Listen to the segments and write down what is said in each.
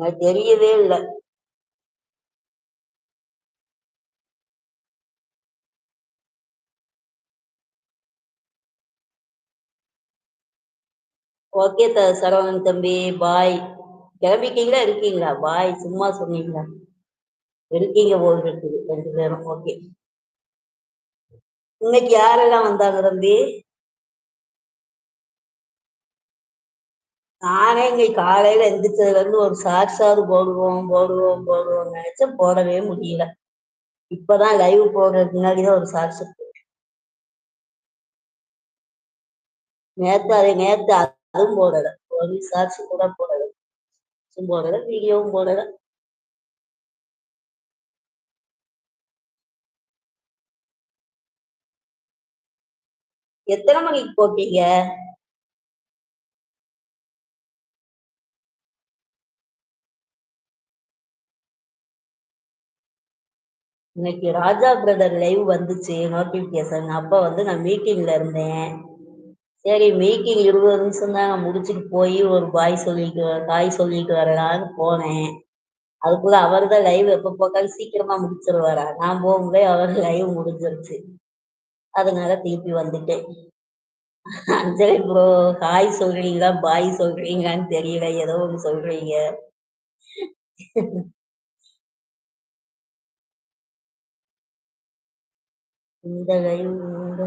எனக்கு தெரியவே இல்ல. ஓகே த சரவணன் தம்பி. பாய். கிளம்பிட்டீங்களா? இருக்கீங்களா? பாய் சும்மா சொன்னீங்களா? இருக்கீங்க போல இருக்குது 2 பேரும். ஓகே. இன்னைக்கு யாரெல்லாம் வந்தாங்க தம்பி? நானே இங்க காலையில எந்திரிச்சதுல இருந்து ஒரு சாக்ஸாவது போடுவோம், போடுவோம், போடுவோம்னு நினைச்சு போடவே முடியல. இப்பதான் லைவ் போடுறதுக்கு முன்னாடிதான் ஒரு சாக்ஸ் நேத்து அதை நேத்து அதுவும் போடல. ஒரு சாக்ஸ் கூட போடல. ஷார்ட்ஸும் போடல, வீடியோவும் போடல. எத்தனை மணிக்கு போட்டீங்க? இன்னைக்கு ராஜா பிரதர் லைவ் வந்துச்சு நோட்டிபிகேஷன் அப்போ வந்து நான் மீட்டிங்ல இருந்தேன். சரி மீட்டிங் 20 நிமிஷம் தாங்க முடிச்சுட்டு போய் ஒரு பாய் சொல்லிட்டு காய் சொல்லிட்டு வரலான்னு போனேன். அதுக்குள்ள அவர் தான் லைவ் எப்போ போட்டாலும் சீக்கிரமா முடிச்சிருவாரா. நான் போகும்போதே அவர் லைவ் முடிஞ்சிருச்சு. அதனால திருப்பி வந்துட்டேன். அஞ்சலி ப்ரோ ஹாய் சொல்றீங்களா? பாய் சொல்றீங்களான்னு தெரியல. ஏதோ ஒன்று சொல்றீங்க. இந்த லைவ் இந்த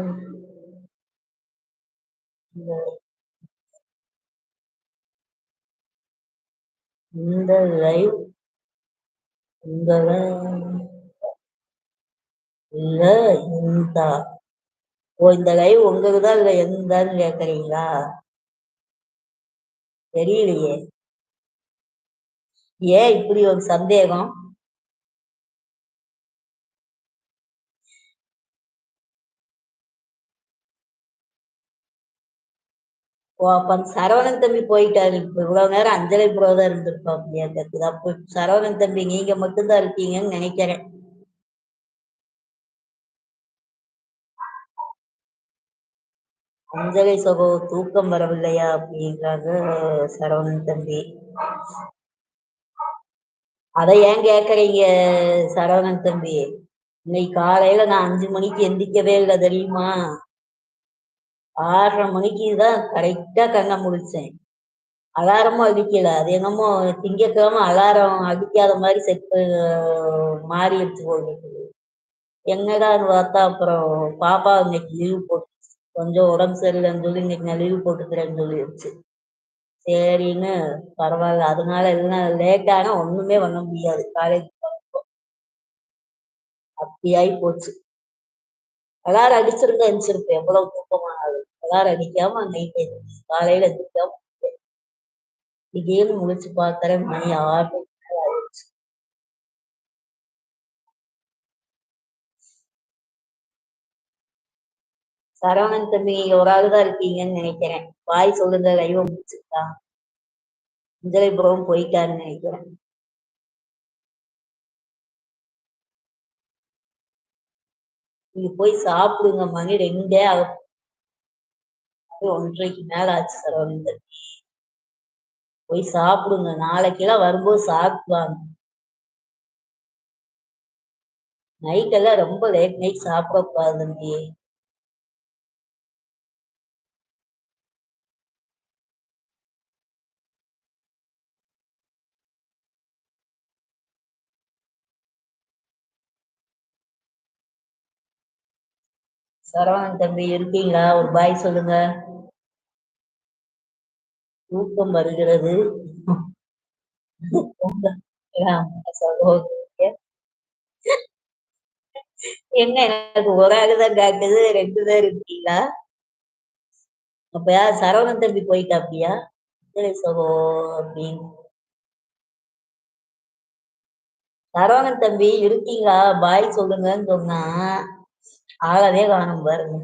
இந்த இந்த லைவ் இல்ல இந்தா. ஓ இந்த லைவ் உங்களுதா இல்ல எந்தான்னு கேக்குறீங்களா தெரியலையே. ஏன் இப்படி ஒரு சந்தேகம்? சரவணன் தம்பி போயிட்டாரு. இப்ப இவ்வளவு நேரம் அஞ்சலி புரோதா தான் இருந்திருப்பாப்டியாட்டுருக்குது. அப்ப சரவணன் தம்பி நீங்க மட்டும்தான் இருக்கீங்கன்னு நினைக்கிறேன் அஞ்சலி சகோ தூக்கம் வரவில்லையா? அப்படிங்கிறாங்க சரவணன் தம்பி. அத ஏன் கேக்குறீங்க சரவணன் தம்பி? இன்னைக்கு காலையில நான் அஞ்சு மணிக்கு எந்திரிக்கவே இல்லை தெரியுமா? ஆறரை மணிக்கு தான் கரெக்டாக கண்ணை முடிச்சேன் அலாரமும் அடிக்கல. அது என்னமோ திங்கக்கிழமை அலாரம் அடிக்காத மாதிரி செட் மாறி மாறிடுச்சு போல எங்கடான்னு பார்த்தா அப்புறம் பாப்பா இன்னைக்கு லீவ் போட்டு கொஞ்சம் உடம்பு சரியில்லைன்னு சொல்லி இன்னைக்கு நான் லீவ் போட்டுக்கிறேன்னு சொல்லிடுச்சு சரின்னு பரவாயில்ல அதனால எல்லாம் லேட் ஆனா ஒண்ணுமே பண்ண முடியாது. காலேஜ் போறப்போ. அப்படி ஆயி போச்சு. அலாரம் அடிச்சிருந்தா எந்திரிச்சிருப்பேன். எவ்வளவு தூக்கமானாலும். அலாரம் அடிக்காம நைட் காலையில எந்திரிக்காம திடீர்னு முழிச்சு பார்க்கிறேன் மணி ஆறு ஆயிடுச்சு. சரவணன் தம்பி நீங்க ஒரு ஆள் தான் இருக்கீங்கன்னு நினைக்கிறேன் பாய் சொல்லுங்க லைவ முடிச்சுக்கலாம். அஞ்சலி புறம் போயிட்டாருன்னு நினைக்கிறேன் நீங்க போய் சாப்பிடுங்க. மணி 2 ஆக 1:30க்கு மேல ஆச்சு சரவணன் தம்பி. போய் சாப்பிடுங்க. நாளைக்கெல்லாம் வரும்போது சாப்பிடுவாங்க நைட்டெல்லாம் நைட் எல்லாம் ரொம்ப லேட் நைட் சாப்பிடக்கூடாது தம்பி. சரவணன் தம்பி இருக்கீங்களா? ஒரு பாய் சொல்லுங்க. தூக்கம் வருகிறது. என்ன எனக்கு ஒரு ஆளுதான் கேக்குது காட்டுது. 2 பேர் இருக்கீங்களா? அப்பயா சரவணன் தம்பி போயிட்டாப்பியா சரி சகோ அப்படின்னு. சரவணன் தம்பி இருக்கீங்களா? பாய் சொல்லுங்கன்னு சொன்னா, ஆளவே காணோம் பாருங்க.